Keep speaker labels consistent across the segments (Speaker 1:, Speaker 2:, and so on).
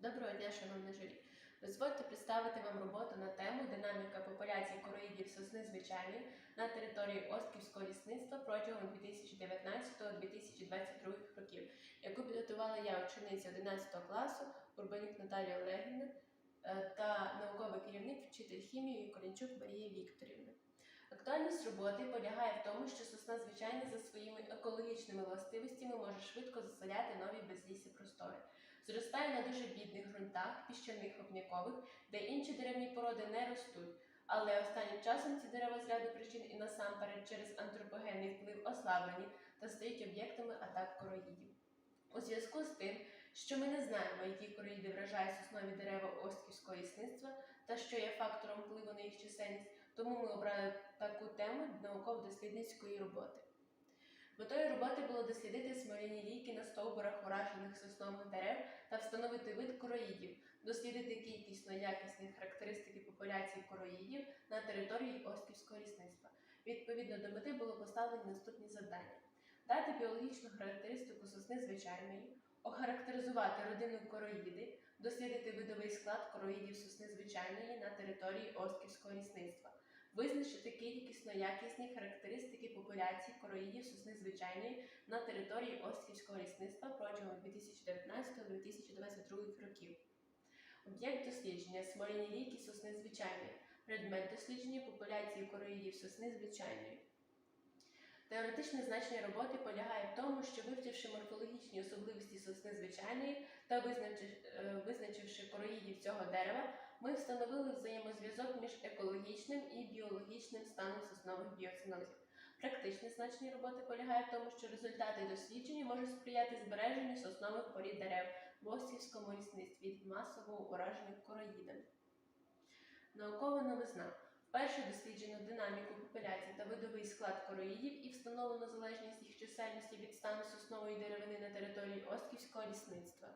Speaker 1: Доброго дня, шановне журі. Дозвольте представити вам роботу на тему динаміка популяції короїдів сосни звичайної на території Остківського лісництва протягом 2019-2022 років, яку підготувала я, учениця 11 класу Урбанюк Наталія Олегівна е, та науковий керівник вчитель хімії Корінчук Марія Вікторівна. Актуальність роботи полягає в тому, що сосна звичайна за своїми екологічними властивостями може швидко заселяти нові безлісі простори. Зростає на дуже бідних ґрунтах, піщаних вапнякових, де інші деревні породи не ростуть. Але останнім часом ці дерева з ряду причин і насамперед через антропогенний вплив ослаблені та стають об'єктами атак короїдів. У зв'язку з тим, що ми не знаємо, які короїди вражають соснові дерева Остківського лісництва та що є фактором впливу на їх чисельність, тому ми обрали таку тему науково-дослідницької роботи. Метою роботи було дослідити смоляні ліки на стовбурах уражених соснових дерев та встановити вид короїдів, дослідити кількісно-якісні характеристики популяції короїдів на території Осківського лісництва. Відповідно до мети було поставлені наступні завдання: дати біологічну характеристику сосни звичайної, охарактеризувати родину короїди, дослідити видовий склад короїдів сосни звичайної на території Осківського лісництва, визначити кількісно-якісні характеристики популяції короїдів сосни звичайної на території Острівського лісництва протягом 2019-2022 років. Об'єкт дослідження смоляні ліки сосни звичайної, предмет дослідження популяції короїдів сосни звичайної. Теоретичне значення роботи полягає в тому, що вивчивши морфологічні особливості сосни звичайної та е, визначивши короїдів цього дерева, ми встановили взаємозв'язок між екологічним і біологічним станом соснових біоцинозів. Практичне значення роботи полягає в тому, що результати дослідження можуть сприяти збереженню соснових порід дерев в Острівському лісництві від масового ураження короїдами. Наукова новизна. Вперше досліджено динаміку популяцій та видовий склад короїдів і встановлено залежність їх чисельності від стану соснової деревини на території Остківського лісництва.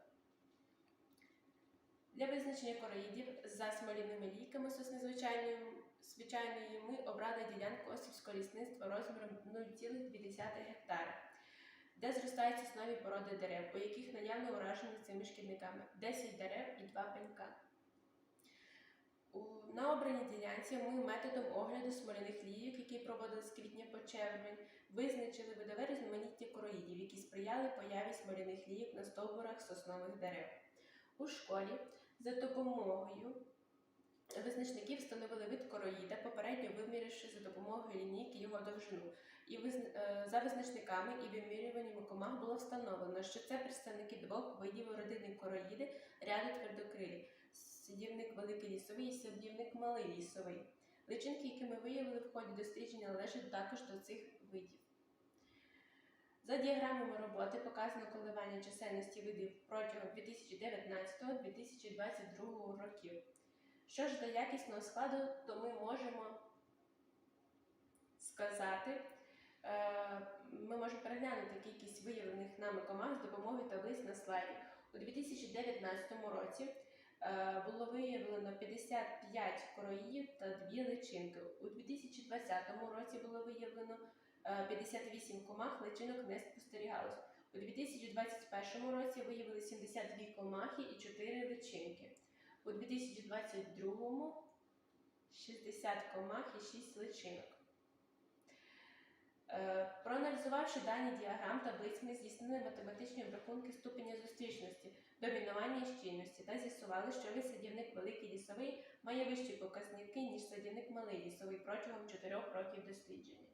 Speaker 1: Для визначення короїдів за смоліними ліками сосни звичайної, ми обрали ділянку Острівського лісництва розміром 0,2 гектара, де зростають соснові породи дерев, у яких наявно уражені цими шкідниками 10 дерев і 2 пенька. На обраній ділянці ми методом огляду смоляних лійок, які проводили з квітня по червень, визначили видове різноманіття короїдів, які сприяли появі смоляних лійок на стовбурах соснових дерев. У школі за допомогою визначників встановили вид короїда, попередньо виміривши за допомогою лінійки його довжину. І е, за визначниками і вимірюваннями комах було встановлено, що це представники двох видів родини короїди ряду твердокрилі садівник великий лісовий і садівник малий лісовий. Личинки, які ми виявили в ході дослідження, належать також до цих видів. За діаграмами роботи показано коливання чисельності видів протягом 2019-2022 років. Що ж до якісного складу, то ми можемо сказати, е, ми можемо переглянути кількість виявлених нами комах з допомогою таблиць на слайді. У 2019 році е, було виявлено 55 короїв та 2 личинки. У 2020 році було виявлено 58 комах, личинок не спостерігалось. У 2021 році виявили 72 комахи і 4 личинки. У 2022 60 комах і 6 личинок. Е, Проаналізувавши дані діаграм таблиць, ми здійснили математичні обрахунки ступеня зустрічності, домінування і щільності та з'ясували, що весь садівник великий лісовий має вищі показники, ніж садівник малий лісовий протягом 4 років дослідження.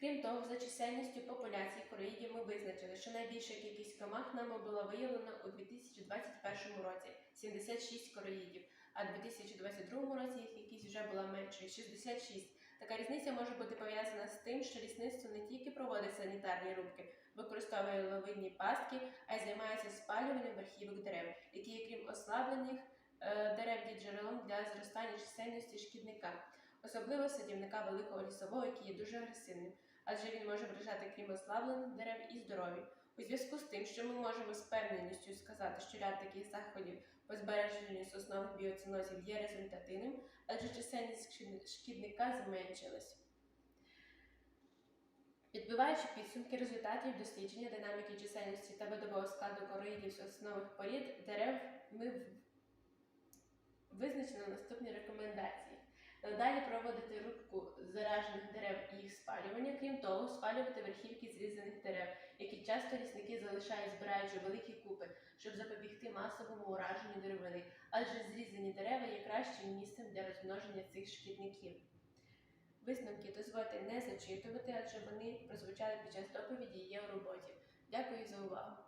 Speaker 1: Крім того, за чисельністю популяції короїдів ми визначили, що найбільша кількість комах нами була виявлена у 2021 році 76 короїдів, а у 2022 році їх кількість вже була меншою 66. Така різниця може бути пов'язана з тим, що лісництво не тільки проводить санітарні рубки, використовує ловинні пастки, а й займається спалюванням верхівок дерев, які крім ослаблених е, дерев є джерелом для зростання чисельності шкідника, особливо садівника великого лісового, який є дуже агресивним, адже він може вражати крім ослаблених дерев і здорові. У зв'язку з тим, що ми можемо з певненістю сказати, що ряд таких заходів по збереженню соснових біоцинозів є результативним, адже чисельність шкідника зменшилась. Підбиваючи підсумки результатів дослідження динаміки чисельності та видового складу короїдів соснових порід дерев, ми визначено наступні рекомендації. Надалі проводити рубку заражених дерев і їх спалювання, крім того, спалювати верхівки зрізаних дерев, які часто лісники залишають, збираючи великі купи, щоб запобігти масовому ураженню деревини, адже зрізані дерева є кращим місцем для розмноження цих шкідників. Висновки дозвольте не зачитувати, адже вони прозвучали під час доповіді і є у роботі. Дякую за увагу.